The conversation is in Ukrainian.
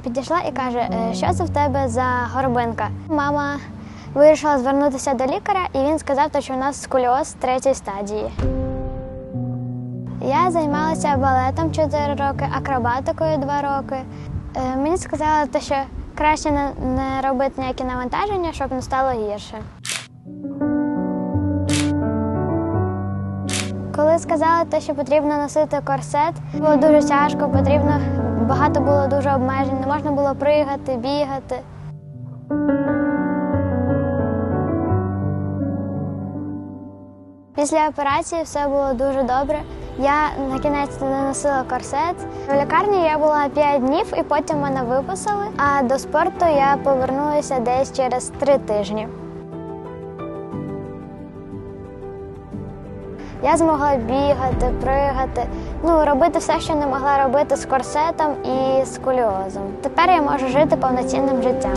Підійшла і каже, «Е, що це в тебе за горбинка. Мама вирішила звернутися до лікаря, і він сказав, що у нас сколіоз третьої стадії. Я займалася балетом 4 роки, акробатикою 2 роки. Е, Мені сказали, що краще не робити ніякі навантаження, щоб не стало гірше. Коли сказали те, що потрібно носити корсет, було дуже тяжко, потрібно багато було дуже обмежень, не можна було пригати, бігати. Після операції все було дуже добре. Я на кінець не носила корсет. В лікарні я була 5 днів і потім мене виписали. А до спорту я повернулася десь через 3 тижні. Я змогла бігати, пригати, ну робити все, що не могла робити з корсетом і з куліозом. Тепер я можу жити повноцінним життям.